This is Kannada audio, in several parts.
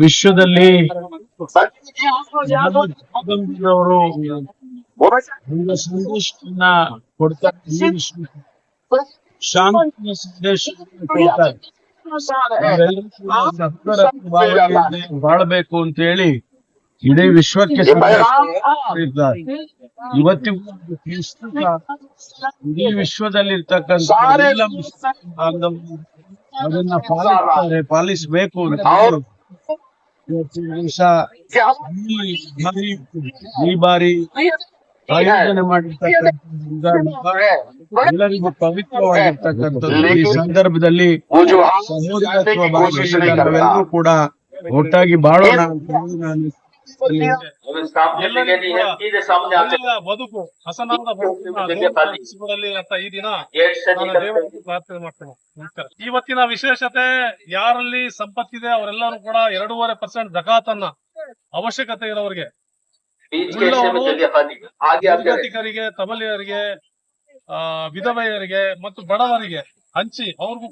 ವಿಶ್ವದಲ್ಲಿ ಅವರು ಸಂದೇಶವನ್ನ ಕೊಡ್ತಾರೆ. ಶಾಂತಿಯ ಸಂದೇಶ ಕೊಡ್ತಾರೆ ನಾವೆಲ್ಲರೂ ಕೂಡ ಸತ್ವರತ್ನವಾಗಿ ಬಾಳ್ಬೇಕು ಅಂತ ಹೇಳಿ ಇಡೀ ವಿಶ್ವಕ್ಕೆ. ಇವತ್ತಿಗೂ ಇಡೀ ವಿಶ್ವದಲ್ಲಿ ಇರ್ತಕ್ಕಂಥ ಬಾಂಧವರು ಅದನ್ನ ಪಾಲಿಸ್ತಾರೆ ಪಾಲಿಸಬೇಕು ಅಂತ ಈ ಬಾರಿ ಆಯೋಜನೆ ಮಾಡಿರ್ತಕ್ಕಂಥ ಎಲ್ಲರಿಗೂ ಪವಿತ್ರವಾಗಿರ್ತಕ್ಕಂಥದ್ದು ಈ ಸಂದರ್ಭದಲ್ಲಿ ಸಹೋದರತ್ವ ಭಾಷೆಯಿಂದ ನಾವೆಲ್ಲರೂ ಕೂಡ ಒಟ್ಟಾಗಿ ಬಾಳೋಣ ಅಂತ ನಾನು ಬದುಕು ಈ ದಿನ ಇವತ್ತಿನ ವಿಶೇಷತೆ ಯಾರಲ್ಲಿ ಸಂಪತ್ತಿದೆ ಅವರೆಲ್ಲರೂ ಕೂಡ ಎರಡೂವರೆ ಪರ್ಸೆಂಟ್ ಜಕಾತನ್ನ ಅವಶ್ಯಕತೆ ಇರೋರಿಗೆ ಕಾರ್ಮಿಕರಿಗೆ ತಬಲಿಯರಿಗೆ ವಿಧವೆಯರಿಗೆ ಮತ್ತು ಬಡವರಿಗೆ ಹಂಚಿ ಅವ್ರಿಗೂ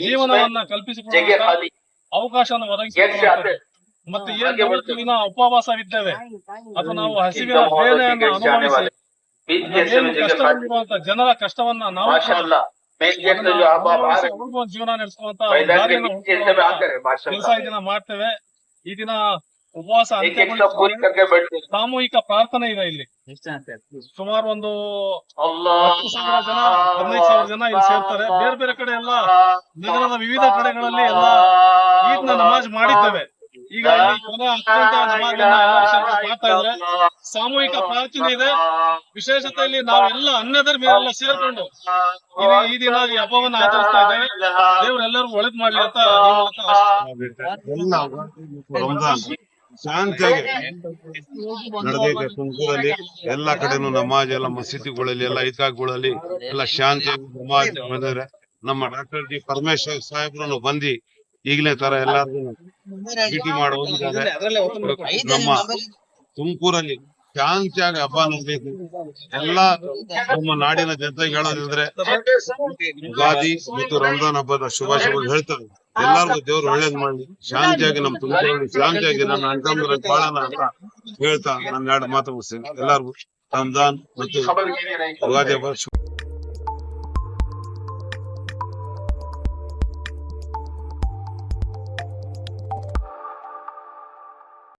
ಜೀವನವನ್ನ ಕಲ್ಪಿಸಿಕೊಂಡು ಅವಕಾಶ ಒದಗಿಸಿ ಮತ್ತೆ ಏನ್ ಜಗತ್ತಿನ ಉಪವಾಸವಿದ್ದೇವೆ? ಅದು ನಾವು ಹಸಿವಿನ ಬೇನೆಯನ್ನು ಅನುಭವಿಸಿ. ಜನರ ಕಷ್ಟವನ್ನ ನಾವು ಜೀವನ ನಡೆಸುವಂತ ಕೆಲಸ ಇದನ್ನ ಮಾಡ್ತೇವೆ. ಈ ದಿನ ಉಪವಾಸ ಸಾಮೂಹಿಕ ಪ್ರಾರ್ಥನೆ ಇದೆ ಇಲ್ಲಿ. ಸುಮಾರು ಒಂದು ಹತ್ತು ಸಾವಿರ ಜನ ಹದಿನೈದು ಸಾವಿರ ಜನ ಇಲ್ಲಿ ಸೇರ್ತಾರೆ. ಬೇರೆ ಬೇರೆ ಕಡೆ ಎಲ್ಲ ನಗರದ ವಿವಿಧ ಕಡೆಗಳಲ್ಲಿ ಎಲ್ಲ ಈದ್ನ ನಮಾಜ್ ಮಾಡಿದ್ದೇವೆ. ಈಗ ಮಾಡ್ತಾ ಇದ್ರೆ ಸಾಮೂಹಿಕ ಪ್ರಾರ್ಥನೆ ಇದೆ. ವಿಶೇಷತೆಯಲ್ಲಿ ನಾವೆಲ್ಲ ಅನ್ನಧರ್ಮಿಯರೆಲ್ಲ ಸೇರ್ಕೊಂಡು ಈ- ಈ ದಿನ ಈ ಹಬ್ಬವನ್ನ ಆಚರಿಸ್ತಾ ಇದ್ದೇವೆ. ದೇವರೆಲ್ಲರೂ ಒಳ್ಳೇದ್ ಮಾಡ್ಲಿ ಅಂತ ಶಾಂತಿಯಾಗಿ ನಡೆದೈತೆ ತುಮಕೂರಲ್ಲಿ. ಎಲ್ಲಾ ಕಡೆನೂ ನಮಾಜ್ ಎಲ್ಲ ಮಸೀದಿಗಳಲ್ಲಿ ಎಲ್ಲ ಈದ್ಗಾಗಳಲ್ಲಿ ಎಲ್ಲ ಶಾಂತಿಯಾಗಿ ನಮಾಜ್ ಬಂದಿದ್ರೆ ನಮ್ಮ ಡಾಕ್ಟರ್ ಜಿ ಪರಮೇಶ್ವರ್ ಸಾಹೇಬ್ರು ಬಂದಿ ಈಗಲೇ ತರ ಎಲ್ಲ ಭೇಟಿ ಮಾಡುವುದು ನಮ್ಮ ತುಮಕೂರಲ್ಲಿ ಶಾಂತಿ ಆಗಿ ಹಬ್ಬ ನಡೆಯಬೇಕು ಎಲ್ಲಾ ನಮ್ಮ ನಾಡಿನ ಜನತೆ ಹೇಳೋದಿದ್ರೆ ಯುಗಾದಿ ಮತ್ತು ರಂಜಾನ್ ಹಬ್ಬದ ಶುಭಾಶಯಗಳು ಹೇಳ್ತಾರೆ. ಎಲ್ಲರಿಗೂ ದೇವ್ರು ಒಳ್ಳೇದ್ ಮಾಡಿ ಶಾಂತಿಯಾಗಿ ನಮ್ ತುಮಕೂರಲ್ಲಿ ಶಾಂತಿಯಾಗಿ ನನ್ನ ಅಣ್ಣಂದ್ರ ಬಾಳನ ಅಂತ ಹೇಳ್ತಾ ನನ್ನ ಎರಡು ಮಾತು ಮುಗಿಸ್ತೀನಿ. ಎಲ್ಲಾರ್ಗು ರಂಜಾನ್ ಮತ್ತು ಯುಗಾದಿ ಹಬ್ಬ